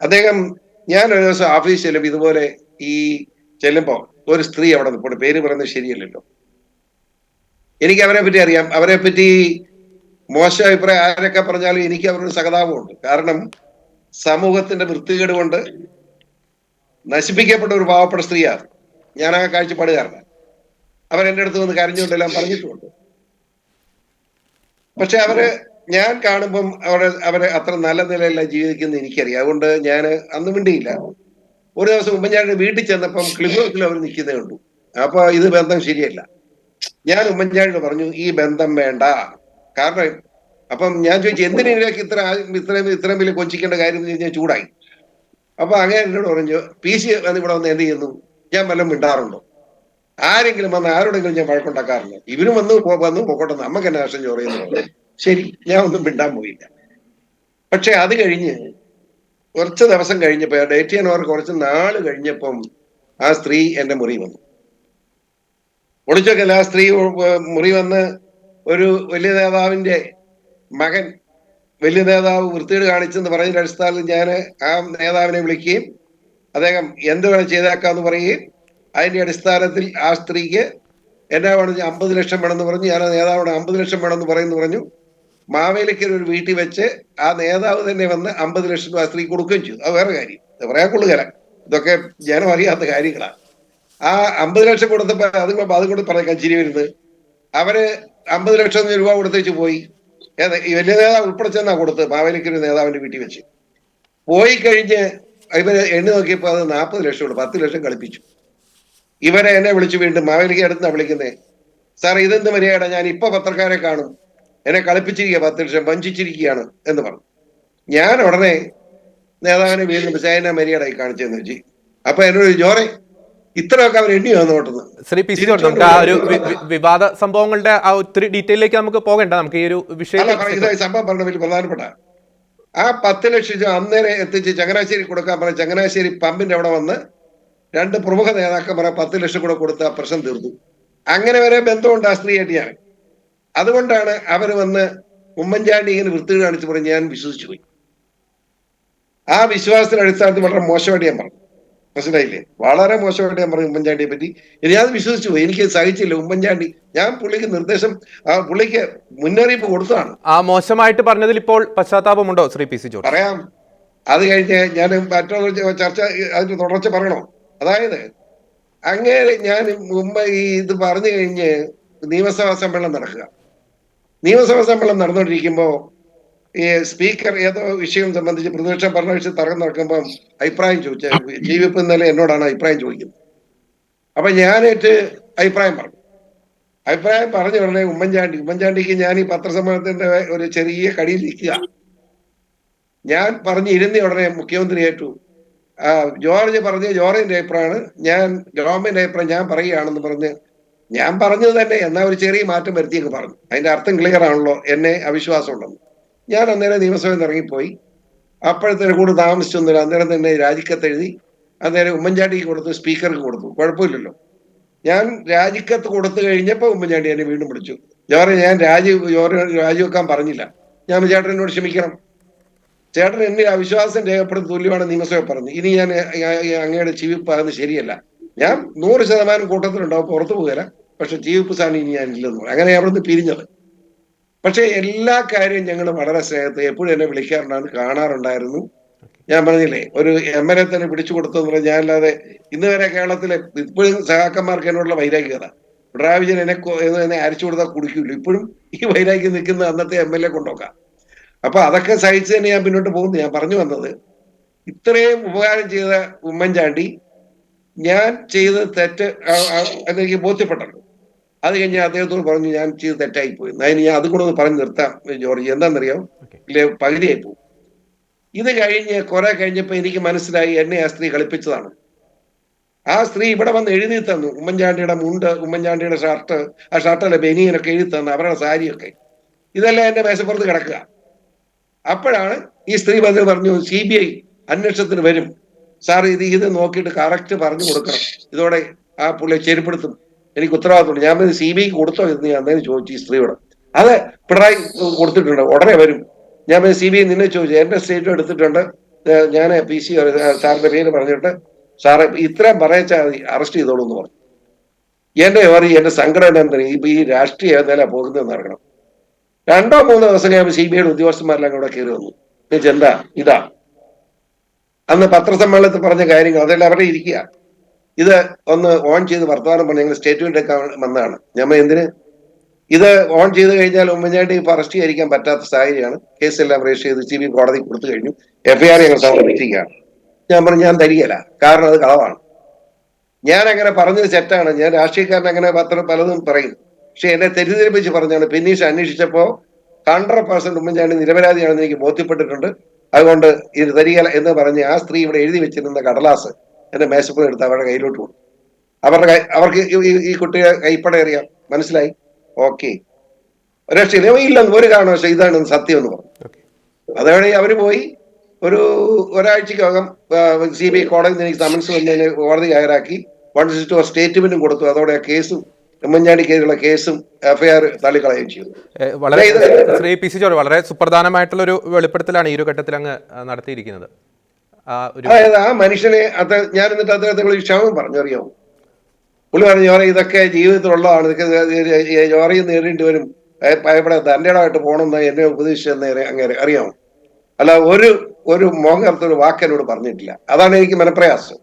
അദ്ദേഹം ഞാൻ ഒരു ദിവസം ഓഫീസിൽ ചെല്ലുമ്പോൾ ഇതുപോലെ ഈ ചെല്ലുമ്പോൾ ഒരു സ്ത്രീ അവിടെ നിൽപ്പുണ്ട് പേര് പറയുന്നത് ശരിയല്ലല്ലോ. എനിക്ക് അവരെ പറ്റി അറിയാം. അവരെ പറ്റി മോശം അഭിപ്രായം ആരൊക്കെ പറഞ്ഞാലും എനിക്ക് അവരോട് സഹതാപമുണ്ട്. കാരണം സമൂഹത്തിന്റെ വൃത്തികേട് കൊണ്ട് നശിപ്പിക്കപ്പെട്ട ഒരു പാവപ്പെട്ട സ്ത്രീയാണ് ഞാൻ ആ കാഴ്ചപ്പാടുകാരനാണ് എന്റെ അടുത്ത് വന്ന് കരഞ്ഞുകൊണ്ടെല്ലാം പറഞ്ഞിട്ടുമുണ്ട്. പക്ഷെ അവർ ഞാൻ കാണുമ്പം അവിടെ അവരെ അത്ര നല്ല നിലയല്ല ജീവിക്കുന്ന എനിക്കറിയാം. അതുകൊണ്ട് ഞാൻ അന്ന് മിണ്ടിയില്ല. ഒരു ദിവസം മുമ്പ് ഞാൻ വീട്ടിൽ ചെന്നപ്പം ക്ലിഫ് ഹൗസിൽ അവർ നിൽക്കുന്നേ കണ്ടു. അപ്പൊ ഇത് ബന്ധം ശരിയല്ല. ഞാൻ ഉമ്മൻചാണ്ടിയോട് പറഞ്ഞു ഈ ബന്ധം വേണ്ട. കാരണം അപ്പം ഞാൻ ചോദിച്ചു എന്തിനേക്ക് ഇത്ര ഇത്രയും ഇത്രയും വലിയ കൊഞ്ചിക്കേണ്ട കാര്യം എന്ന് ഞാൻ ചൂടായി. അപ്പൊ അങ്ങനെ എന്നോട് പറഞ്ഞു പി സി വന്ന് ഇവിടെ വന്ന് എന്ത് ചെയ്യുന്നു? ഞാൻ വല്ലതും മിണ്ടാറുണ്ടോ? ആരെങ്കിലും വന്ന് ആരോടെങ്കിലും ഞാൻ വഴക്കുണ്ടാക്കാറില്ല ഇവരും വന്ന് വന്നു പോകട്ടെ നമുക്ക് എന്നെ നഷ്ടം ചോറിയുന്നു ശരി ഞാൻ ഒന്നും മിണ്ടാൻ പോയില്ല. പക്ഷെ അത് കഴിഞ്ഞ് കുറച്ച് ദിവസം കഴിഞ്ഞപ്പോ ഡേറ്റ് ചെയ്യാൻ കുറച്ച് നാൾ കഴിഞ്ഞപ്പം ആ സ്ത്രീ എന്റെ മുറി വന്നു. ഒളിച്ചൊക്കെയല്ല ആ സ്ത്രീ മുറി വന്ന് ഒരു വലിയ നേതാവിന്റെ മകൻ വലിയ നേതാവ് വൃത്തികേട് കാണിച്ചെന്ന് പറഞ്ഞതിന്റെ അടിസ്ഥാനത്തിൽ ഞാൻ ആ നേതാവിനെ വിളിക്കുകയും അദ്ദേഹം എന്ത് വേണം ചെയ്തേക്കാന്ന് പറയുകയും അതിന്റെ അടിസ്ഥാനത്തിൽ ആ സ്ത്രീക്ക് എന്നാ വേണം അമ്പത് ലക്ഷം വേണമെന്ന് പറഞ്ഞു ഞാൻ ആ നേതാവിന് അമ്പത് ലക്ഷം വേണമെന്ന് പറയുന്നു പറഞ്ഞു. മാവേലിക്കൽ ഒരു വീട്ടിൽ വെച്ച് ആ നേതാവ് തന്നെ വന്ന് അമ്പത് ലക്ഷം രൂപ സ്ത്രീ കൊടുക്കുകയും ചെയ്തു. അത് വേറെ കാര്യം. പറയാൻ കൊള്ളുകര ഇതൊക്കെ ജനം അറിയാത്ത കാര്യങ്ങളാണ് ആ അമ്പത് ലക്ഷം കൊടുത്തപ്പോ അത് കൊണ്ട് അതും കൂടെ പറയാൻ ചിരി വരുന്നത്. അവർ അമ്പത് ലക്ഷം രൂപ കൊടുത്തേച്ച് പോയി. വലിയ നേതാവ് ഉൾപ്പെടെ ചെന്നാ കൊടുത്ത് മാവേലിക്കൊരു നേതാവിന്റെ വീട്ടിൽ വെച്ച്. പോയി കഴിഞ്ഞ് ഇവർ എണ്ണി നോക്കിയപ്പോ അത് നാൽപ്പത് ലക്ഷം ഉള്ളു പത്ത് ലക്ഷം കളിപ്പിച്ചു. ഇവരെ എന്നെ വിളിച്ചു വീണ്ടും മാവേലിക്ക് അടുത്ത് വിളിക്കുന്നേ. സാർ ഇതെന്ത് മര്യാദ? ഞാൻ ഇപ്പൊ പത്രക്കാരെ കാണും. എന്നെ കളിപ്പിച്ചിരിക്കുക പത്ത് ലക്ഷം വഞ്ചിച്ചിരിക്കുകയാണ് എന്ന് പറഞ്ഞു. ഞാൻ ഉടനെ നേതാവിനെ വീണ്ടും സേന മര്യാദയായി കാണിച്ചെന്ന് വെച്ചു. അപ്പൊ എന്നോട് ജോറെ ഇത്രയൊക്കെ അവർ എണ്ണി വന്നു ശ്രീ പി സി നമുക്ക് ആ ഒരു വിവാദ സംഭവങ്ങളുടെ ആ ഒത്തിരി ഡീറ്റെയിലേക്ക് നമുക്ക് പോകണ്ട. നമുക്ക് ഈ ഒരു വിഷയം സംഭവം പറഞ്ഞ വലിയ പ്രധാനപ്പെട്ട. ആ പത്ത് ലക്ഷം അന്നേരം എത്തിച്ച് ചങ്ങനാശ്ശേരി കൊടുക്കാൻ പറഞ്ഞ ചങ്ങനാശ്ശേരി പമ്പിന്റെ അവിടെ വന്ന് രണ്ട് പ്രമുഖ നേതാക്കന്മാരെ പത്ത് ലക്ഷം കൂടെ കൊടുത്ത് ആ പ്രശ്നം തീർത്തു. അങ്ങനെ വരെ ബന്ധമുണ്ട് ആ സ്ത്രീയായിട്ട് ഞാൻ. അതുകൊണ്ടാണ് അവർ വന്ന് ഉമ്മൻചാണ്ടി ഇങ്ങനെ വൃത്തി കാണിച്ചു പറഞ്ഞ് ഞാൻ വിശ്വസിച്ചു പോയി. ആ വിശ്വാസത്തിന്റെ അടിസ്ഥാനത്തിൽ വളരെ മോശമായിട്ട് ഞാൻ പറഞ്ഞു. മനസ്സിലായില്ലേ? വളരെ മോശമായിട്ട് ഞാൻ പറഞ്ഞു ഉമ്മൻചാണ്ടിയെ പറ്റി. അത് വിശ്വസിച്ചു പോയി. എനിക്ക് സഹിച്ചില്ല ഉമ്മൻചാണ്ടി. ഞാൻ പുള്ളിക്ക് നിർദ്ദേശം ആ പുള്ളിക്ക് മുന്നറിയിപ്പ് കൊടുത്തതാണ്. ആ മോശമായിട്ട് പറഞ്ഞതിൽ ഇപ്പോൾ പശ്ചാത്താപമുണ്ടോ ശ്രീ പി സി ജോർജ്? പറയാം. അത് കഴിഞ്ഞ് ഞാൻ മറ്റൊരു ചർച്ച അതിന്റെ തുടർച്ച പറയണോ? അതായത് അങ്ങനെ ഞാൻ മുമ്പ് ഈ ഇത് പറഞ്ഞു കഴിഞ്ഞ് നിയമസഭാ സമ്മേളനം നടക്കുക. നിയമസഭാ സമ്മേളനം നടന്നുകൊണ്ടിരിക്കുമ്പോ ഈ സ്പീക്കർ ഏതോ വിഷയം സംബന്ധിച്ച് പ്രതിപക്ഷം വിഷയം തർക്കം നടക്കുമ്പോൾ അഭിപ്രായം ചോദിച്ച ജീവിപ്പ് ഇന്നലെ എന്നോടാണ് അഭിപ്രായം ചോദിക്കുന്നത്. അപ്പൊ ഞാനേറ്റ് അഭിപ്രായം പറഞ്ഞു. അഭിപ്രായം പറഞ്ഞു ഉടനെ ഉമ്മൻചാണ്ടി ഉമ്മൻചാണ്ടിക്ക് ഞാൻ ഈ പത്രസമ്മേളനത്തിന്റെ ഒരു ചെറിയ കടിയിൽ നിൽക്കുക. ഞാൻ പറഞ്ഞ് ഇരുന്ന ഉടനെ മുഖ്യമന്ത്രി ഏറ്റു ജോർജ് പറഞ്ഞ ജോർജിന്റെ അഭിപ്രായമാണ് ഞാൻ ഗവൺമെന്റ് അഭിപ്രായം ഞാൻ പറയുകയാണെന്ന് പറഞ്ഞ് ഞാൻ പറഞ്ഞത് തന്നെ എന്നാ ഒരു ചെറിയ മാറ്റം വരുത്തിയൊക്കെ പറഞ്ഞു. അതിന്റെ അർത്ഥം ക്ലിയർ ആണല്ലോ എന്നെ അവിശ്വാസം ഉണ്ടെന്ന് ഞാൻ അന്നേരം നിയമസഭയിൽ ഇറങ്ങിപ്പോയി. അപ്പോഴത്തേന് കൂടെ താമസിച്ചൊന്നുമില്ല. അന്നേരം തന്നെ രാജിക്കത്ത് എഴുതി അന്നേരം ഉമ്മൻചാണ്ടിക്ക് കൊടുത്തു സ്പീക്കർക്ക് കൊടുത്തു. കുഴപ്പമില്ലല്ലോ. ഞാൻ രാജിക്കത്ത് കൊടുത്തു കഴിഞ്ഞപ്പോൾ ഉമ്മൻചാണ്ടി എന്നെ വീണ്ടും വിളിച്ചു. ജോറെ ഞാൻ രാജി രാജിവെക്കാൻ പറഞ്ഞില്ല. ഞാൻ ചേട്ടനോട് ക്ഷമിക്കണം. ചേട്ടൻ എന്നെ അവിശ്വാസം രേഖപ്പെടുത്തി തുല്യമാണ് നിയമസഭ പറഞ്ഞു. ഇനി ഞാൻ അങ്ങയുടെ ചിവി പറയുന്നത് ശരിയല്ല. ഞാൻ നൂറ് ശതമാനം കൂട്ടത്തിലുണ്ടാവും പുറത്തു പോകില്ല പക്ഷെ ജീവിപ്പ് സ്ഥാനം ഇനി ഞാൻ ഇല്ലെന്ന് അങ്ങനെ അവിടുന്ന് പിരിഞ്ഞത്. പക്ഷെ എല്ലാ കാര്യവും ഞങ്ങൾ വളരെ സ്നേഹത്തെ എപ്പോഴും എന്നെ വിളിക്കാറുണ്ടായിരുന്നു കാണാറുണ്ടായിരുന്നു. ഞാൻ പറഞ്ഞില്ലേ ഒരു എം എൽ എ തന്നെ പിടിച്ചു കൊടുത്തെന്ന് പറഞ്ഞാൽ ഞാനല്ലാതെ ഇന്ന് വരെ കേരളത്തിലെ ഇപ്പോഴും സഹാക്കന്മാർക്ക് എന്നോടുള്ള വൈരാഗ്യത പിണറായി വിജയൻ എന്നെ എന്നെ അരിച്ചു കൊടുത്താൽ കുടിക്കൂല? ഇപ്പോഴും ഈ വൈരാഗ്യം നിൽക്കുന്ന അന്നത്തെ എം എൽ എ കൊണ്ടുപോക്കാം അപ്പൊ അതൊക്കെ സഹിച്ച് തന്നെ ഞാൻ പിന്നോട്ട് പോകുന്നു. ഞാൻ പറഞ്ഞു വന്നത് ഇത്രയും ഉപകാരം ചെയ്ത ഉമ്മൻചാണ്ടി ഞാൻ ചെയ്ത തെറ്റ് അതെനിക്ക് ബോധ്യപ്പെട്ടല്ലോ. അത് കഴിഞ്ഞ് അദ്ദേഹത്തോട് പറഞ്ഞു ഞാൻ ചെയ്ത് തെറ്റായി പോയി. അതിന് ഞാൻ അതും കൂടെ ഒന്ന് പറഞ്ഞു നിർത്താം ജോർജ്. എന്താണെന്നറിയാം. ഇല്ലേ പകുതിയായി പോകും ഇത് കഴിഞ്ഞ് കുറെ കഴിഞ്ഞപ്പോ എനിക്ക് മനസ്സിലായി എന്നെ ആ സ്ത്രീ കളിപ്പിച്ചതാണ്. ആ സ്ത്രീ ഇവിടെ വന്ന് എഴുതി തന്നു. ഉമ്മൻചാണ്ടിയുടെ മുണ്ട് ഉമ്മൻചാണ്ടിയുടെ ഷർട്ട് ആ ഷർട്ടല്ല ബനിയനൊക്കെ എഴുതി തന്നു അവരുടെ സാരിയൊക്കെ. ഇതെല്ലാം എന്റെ മേശപ്പുറത്ത് കിടക്കുക. അപ്പോഴാണ് ഈ സ്ത്രീ പറഞ്ഞു സി ബി ഐ അന്വേഷണത്തിന് വരും. സാർ ഇത് ഇത് നോക്കിയിട്ട് കറക്റ്റ് പറഞ്ഞു കൊടുക്കണം. ഇതോടെ ആ പുള്ളിയെ ചെരുപ്പെടുത്തും. എനിക്ക് ഉത്തരവാദിത്തമുണ്ട് ഞാൻ സി ബി ഐക്ക് കൊടുത്തോ എന്ന് ഞാൻ അന്നേരം ചോദിച്ചു ഈ സ്ത്രീയോട്. അത് പിണറായി കൊടുത്തിട്ടുണ്ട്. ഉടനെ വരും. ഞാൻ സി ബി ഐ നിന്നെ ചോദിച്ചു. എന്റെ സ്റ്റേറ്റും എടുത്തിട്ടുണ്ട്. ഞാൻ പി സി സാറിന്റെ പേര് പറഞ്ഞിട്ട് സാറെ ഇത്രയും പറയച്ചാൽ മതി. അറസ്റ്റ് ചെയ്തോളൂ എന്ന് പറഞ്ഞു. എന്റെ പറയും എന്റെ സംഘടന ഈ ഈ രാഷ്ട്രീയ നില പോകുന്നതെന്ന് അറിയണം. രണ്ടോ മൂന്നോ ദിവസം കഴിയുമ്പോൾ സി ബി ഐയുടെ ഉദ്യോഗസ്ഥന്മാരെല്ലാം കൂടെ കയറി വന്നു. എന്താ? ഇതാ. അന്ന് പത്രസമ്മേളനത്തിൽ പറഞ്ഞ കാര്യങ്ങൾ അതെല്ലാം അവിടെ ഇരിക്കുക. ഇത് ഒന്ന് ഓൺ ചെയ്ത് വർത്തമാനം പറഞ്ഞ ഞങ്ങൾ സ്റ്റേറ്റ്മെന്റ് ഒക്കെ വന്നതാണ്. ഞമ്മ എന്തിന്? ഇത് ഓൺ ചെയ്ത് കഴിഞ്ഞാൽ ഉമ്മൻചാണ്ടി ഇപ്പൊ അറസ്റ്റ് ചെയ്യാതിരിക്കാൻ പറ്റാത്ത സാഹചര്യമാണ്. കേസെല്ലാം രജിസ്റ്റർ ചെയ്ത് സി ബി കോടതി കൊടുത്തു കഴിഞ്ഞു. എഫ്ഐആർ ഞങ്ങൾ സമർപ്പിച്ചിരിക്കുകയാണ്. ഞാൻ പറഞ്ഞു ഞാൻ തരികയില്ല കാരണം അത് കളവാണ്. ഞാൻ അങ്ങനെ പറഞ്ഞത് തെറ്റാണ്. ഞാൻ രാഷ്ട്രീയക്കാരൻ അങ്ങനെ പത്രം പലതും പറയും. പക്ഷെ എന്നെ തെറ്റിദ്ധരിപ്പിച്ച് പറഞ്ഞാണ്. പിന്നീട് അന്വേഷിച്ചപ്പോ ഹൺഡ്രഡ് പെർസെന്റ് ഉമ്മൻചാണ്ടി നിരപരാധിയാണെന്ന് എനിക്ക് ബോധ്യപ്പെട്ടിട്ടുണ്ട്. അതുകൊണ്ട് ഇത് തരികയില്ല എന്ന് പറഞ്ഞ് ആ സ്ത്രീ ഇവിടെ എഴുതി വെച്ചിരുന്ന കടലാസ് എന്റെ മേശപ്പുറം എടുത്ത് അവരുടെ കയ്യിലോട്ട് കൊടുത്തു. അവരുടെ അവർക്ക് ഈ- കുട്ടിയെ കൈപ്പട അറിയാം. മനസ്സിലായി? ഓക്കെ. രക്ഷയില്ല ഇല്ല ഒരു കാരണവശാലും ഇതാണ് സത്യം എന്ന് പറഞ്ഞു. അതുവഴി അവർ പോയി ഒരു ഒരാഴ്ചക്കകം സി ബി ഐ കോടതി എനിക്ക് സമൻസ് വന്നതിന് കോടതി ഹയറാക്കി വൺ സിക്സ്റ്റി സ്റ്റേറ്റ്മെന്റും കൊടുത്തു. അതോടെ ആ കേസും ഉമ്മൻചാണ്ടിക്കെതിരെയുള്ള കേസും എഫ്ഐആർ തള്ളിക്കളയുകയും ചെയ്തു. വളരെ ശ്രീ പി സി ജോർജ് വളരെ സുപ്രധാനമായിട്ടുള്ള ഒരു വെളിപ്പെടുത്തലാണ് ഈ ഒരു ഘട്ടത്തിൽ അങ്ങ് നടത്തിയിരിക്കുന്നത്. അതായത് ആ മനുഷ്യനെ അത് ഞാൻ എന്നിട്ട് അദ്ദേഹത്തെ ക്ഷമം പറഞ്ഞു അറിയാമോ പുള്ളി പറഞ്ഞു ജോറ ഇതൊക്കെ ജീവിതത്തിലുള്ളതാണ്. ഇതൊക്കെ ജോറയും നേരിടേണ്ടി വരും. തന്റെ ഇടമായിട്ട് പോകണമെന്ന് എന്നെ ഉപദേശിച്ചെന്ന് അങ്ങനെ അറിയാം അല്ല ഒരു ഒരു മോഹർത്ത ഒരു വാക്ക് എന്നോട് പറഞ്ഞിട്ടില്ല. അതാണ് എനിക്ക് മനപ്രയാസം.